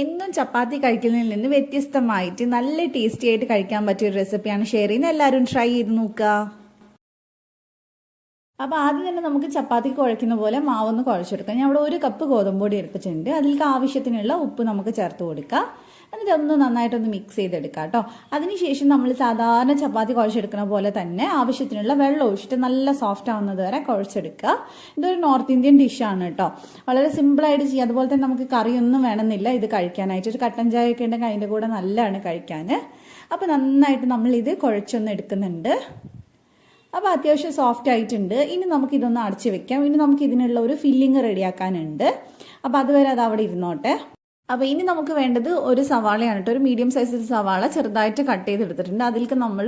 എന്നും ചപ്പാത്തി കഴിക്കുന്നതിൽ നിന്ന് വ്യത്യസ്തമായിട്ട് നല്ല ടേസ്റ്റി ആയിട്ട് കഴിക്കാൻ പറ്റിയ ഒരു റെസിപ്പിയാണ് ഷെയർ ചെയ്യുന്നത് എല്ലാവരും ട്രൈ ചെയ്ത് നോക്കുക. അപ്പോൾ ആദ്യം തന്നെ നമുക്ക് ചപ്പാത്തി കുഴക്കുന്ന പോലെ മാവൊന്ന് കുഴച്ചെടുക്കാം. ഞാൻ ഇവിടെ ഒരു കപ്പ് ഗോതമ്പ് പൊടി എടുത്തിട്ടുണ്ട്. അതിലേക്ക് ആവശ്യത്തിനുള്ള ഉപ്പ് നമുക്ക് ചേർത്ത് കൊടുക്കാം. എന്നിട്ട് ഒന്ന് നന്നായിട്ടൊന്ന് മിക്സ് ചെയ്തെടുക്കാം കേട്ടോ. അതിനുശേഷം നമ്മൾ സാധാരണ ചപ്പാത്തി കുഴച്ചെടുക്കുന്ന പോലെ തന്നെ ആവശ്യത്തിനുള്ള വെള്ളം ഒഴിച്ചിട്ട് നല്ല സോഫ്റ്റ് ആവുന്നത് വരെ കുഴച്ചെടുക്കുക. ഇതൊരു നോർത്ത് ഇന്ത്യൻ ഡിഷാണ് കേട്ടോ. വളരെ സിമ്പിളായിട്ട് ചെയ്യുക അതുപോലെ തന്നെ നമുക്ക് കറിയൊന്നും വേണമെന്നില്ല ഇത് കഴിക്കാനായിട്ട്. ഒരു കട്ടൻ ചായ ഒക്കെ ഉണ്ടെങ്കിൽ അതിന്റെ കൂടെ നല്ലതാണ് കഴിക്കാൻ അപ്പോൾ നന്നായിട്ട് നമ്മൾ ഇത് കുഴച്ചൊന്ന് എടുക്കുന്നുണ്ട്. അപ്പോൾ അത്യാവശ്യം സോഫ്റ്റ് ആയിട്ടുണ്ട്. ഇനി നമുക്ക് ഇതൊന്ന് അടച്ചു വെക്കാം. ഇനി നമുക്ക് ഇതിനുള്ള ഒരു ഫില്ലിങ് റെഡിയാക്കാനുണ്ട് അപ്പോൾ അതുവരെ അത് അവിടെ ഇരുന്നോട്ടെ. അപ്പോൾ ഇനി നമുക്ക് വേണ്ടത് ഒരു സവാളയാണ് കേട്ടോ. ഒരു മീഡിയം സൈസിൽ സവാള ചെറുതായിട്ട് കട്ട് ചെയ്തെടുത്തിട്ടുണ്ട്. അതിലേക്ക് നമ്മൾ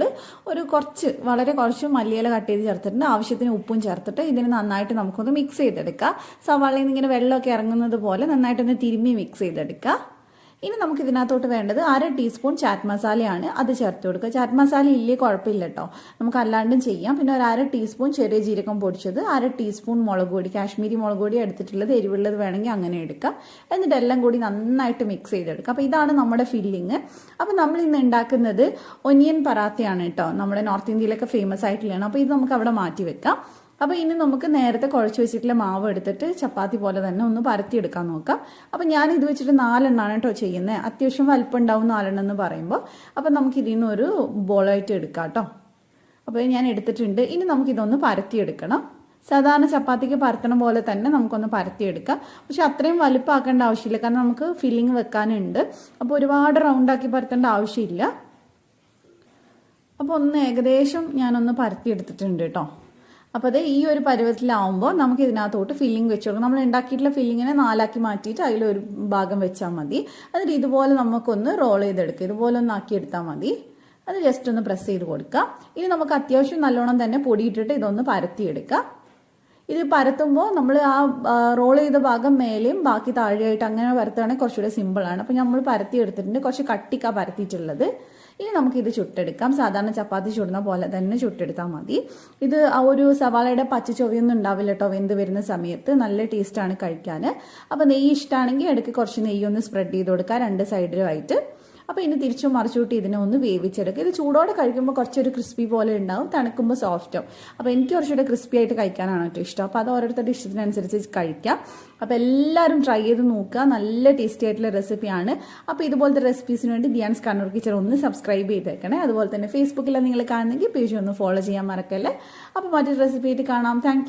ഒരു കുറച്ച് വളരെ കുറച്ച് മല്ലിയില കട്ട് ചെയ്ത് ചേർത്തിട്ടുണ്ട്. ആവശ്യത്തിന് ഉപ്പും ചേർത്തിട്ട് ഇതിന് നന്നായിട്ട് നമുക്കൊന്ന് മിക്സ് ചെയ്തെടുക്കാം. സവാളയിൽ നിന്ന് ഇങ്ങനെ വെള്ളമൊക്കെ ഇറങ്ങുന്നത് പോലെ നന്നായിട്ടൊന്ന് തിരുമ്മി മിക്സ് ചെയ്തെടുക്കാം. ഇനി നമുക്ക് ഇതിനകത്തോട്ട് വേണ്ടത് അര ടീസ്പൂൺ ചാറ്റ് മസാലയാണ് അത് ചേർത്ത് കൊടുക്കുക. ചാറ്റ് മസാല ഇല്ലേ കുഴപ്പമില്ല കേട്ടോ. നമുക്ക് അല്ലാണ്ടും ചെയ്യാം. പിന്നെ ഒരു അര ടീസ്പൂൺ ചെറിയ ജീരകം പൊടിച്ചത് അര ടീസ്പൂൺ മുളക് പൊടി കാശ്മീരി മുളക് പൊടി എടുത്തിട്ടുള്ളത് എരിവുള്ളത് വേണമെങ്കിൽ അങ്ങനെ എടുക്കാം. എന്നിട്ട് എല്ലാം കൂടി നന്നായിട്ട് മിക്സ് ചെയ്തെടുക്കുക അപ്പോൾ ഇതാണ് നമ്മുടെ ഫില്ലിങ് അപ്പോൾ നമ്മൾ ഇന്ന് ഉണ്ടാക്കുന്നത് ഒനിയൻ പറാത്തയാണ് കേട്ടോ. നമ്മുടെ നോർത്ത് ഇന്ത്യയിലൊക്കെ ഫേമസ് ആയിട്ടുള്ളതാണ്. അപ്പോൾ ഇത് നമുക്ക് അവിടെ മാറ്റി വെക്കാം. അപ്പോൾ ഇനി നമുക്ക് നേരത്തെ കുഴച്ച് വെച്ചിട്ടുള്ള മാവ് എടുത്തിട്ട് ചപ്പാത്തി പോലെ തന്നെ ഒന്ന് പരത്തിയെടുക്കാൻ നോക്കാം. അപ്പോൾ ഞാൻ ഇത് വെച്ചിട്ട് നാലെണ്ണാണ് കേട്ടോ ചെയ്യുന്നത് അത്യാവശ്യം വലിപ്പം ഉണ്ടാവും നാലെണ്ണം എന്ന് പറയുമ്പോൾ അപ്പോൾ നമുക്ക് ഇതിൽ നിന്ന് ഒരു ബോളായിട്ട് എടുക്കാം കേട്ടോ. അപ്പോൾ ഞാൻ എടുത്തിട്ടുണ്ട്. ഇനി നമുക്കിതൊന്ന് പരത്തിയെടുക്കണം. സാധാരണ ചപ്പാത്തിക്ക് പരത്തണ പോലെ തന്നെ നമുക്കൊന്ന് പരത്തിയെടുക്കാം. പക്ഷെ അത്രയും വലുപ്പമാക്കേണ്ട ആവശ്യമില്ല. കാരണം നമുക്ക് ഫില്ലിങ് വെക്കാനുണ്ട്. അപ്പോൾ ഒരുപാട് റൗണ്ടാക്കി പരത്തേണ്ട ആവശ്യമില്ല. അപ്പോൾ ഒന്ന് ഏകദേശം ഞാനൊന്ന് പരത്തിയെടുത്തിട്ടുണ്ട് കേട്ടോ. അപ്പോൾ അത് ഈ ഒരു പരുവത്തിലാവുമ്പോൾ നമുക്ക് ഇതിനകത്തോട്ട് ഫില്ലിംഗ് വെച്ച് കൊടുക്കാം നമ്മൾ ഉണ്ടാക്കിയിട്ടുള്ള ഫില്ലിങ്ങിനെ നാലാക്കി മാറ്റിയിട്ട് അതിലൊരു ഭാഗം വെച്ചാൽ മതി. എന്നിട്ട് ഇതുപോലെ നമുക്കൊന്ന് റോൾ ചെയ്തെടുക്കുക. ഇതുപോലെ ഒന്ന് ആക്കിയെടുത്താൽ മതി. അത് ജസ്റ്റ് ഒന്ന് പ്രസ് ചെയ്ത് കൊടുക്കാം ഇനി നമുക്ക് അത്യാവശ്യം നല്ലോണം തന്നെ പൊടിയിട്ടിട്ട് ഇതൊന്ന് പരത്തിയെടുക്കാം ഇത് പരത്തുമ്പോൾ നമ്മൾ ആ റോൾ ചെയ്ത ഭാഗം മേലെയും ബാക്കി താഴെയായിട്ട് അങ്ങനെ പരത്തുകയാണെങ്കിൽ കുറച്ചുകൂടെ സിമ്പിളാണ് അപ്പോൾ നമ്മൾ പരത്തി എടുത്തിട്ടുണ്ട് കുറച്ച് കട്ടിക്കാണ് പരത്തിയിട്ടുള്ളത്. ഇനി ഇത് ചുട്ടെടുക്കാം. സാധാരണ ചപ്പാത്തി ചുടുന്ന പോലെ തന്നെ ചുട്ടെടുത്താൽ മതി. ഇത് ആ ഒരു സവാളയുടെ പച്ച ചൊവ്യൊന്നും ഉണ്ടാവില്ല കേട്ടോ വെന്ത് വരുന്ന സമയത്ത്. നല്ല ടേസ്റ്റാണ് കഴിക്കാൻ. അപ്പോൾ നെയ്യ് ഇഷ്ടമാണെങ്കിൽ ഇടയ്ക്ക് കുറച്ച് നെയ്യൊന്ന് സ്പ്രെഡ് ചെയ്ത് കൊടുക്കുക. രണ്ട് സൈഡിലുമായിട്ട് അപ്പോൾ ഇനി തിരിച്ചും മറിച്ചുകൂട്ടി ഇതിനെ ഒന്ന് വേവിച്ചെടുക്കുക. ഇത് ചൂടോടെ കഴിക്കുമ്പോൾ കുറച്ചൊരു ക്രിസ്പി പോലെ ഉണ്ടാവും തണുക്കുമ്പോൾ സോഫ്റ്റും അപ്പോൾ എനിക്ക് കുറച്ചുകൂടെ ക്രിസ്പി ആയിട്ട് കഴിക്കാനാണ് ഏറ്റവും ഇഷ്ടം. അപ്പോൾ അത് ഓരോരുത്തരുടെ ഇഷ്ടത്തിനനുസരിച്ച് കഴിക്കാം. അപ്പോൾ എല്ലാവരും ട്രൈ ചെയ്ത് നോക്കുക. നല്ല ടേസ്റ്റി ആയിട്ടുള്ള റെസിപ്പിയാണ് അപ്പോൾ ഇതുപോലത്തെ റെസിപ്പീസിന് വേണ്ടി ധ്യാൻസ് കണ്ണൂർ കിച്ചൺ ഒന്ന് സബ്സ്ക്രൈബ് ചെയ്തേക്കണേ. അതുപോലെ തന്നെ ഫേസ്ബുക്കിൽ നിങ്ങൾ കാണുന്നെങ്കിൽ പേജ് ഒന്ന് ഫോളോ ചെയ്യാൻ മറക്കല്ലേ. അപ്പോൾ മറ്റൊരു റെസിപ്പി ആയിട്ട് കാണാം. താങ്ക്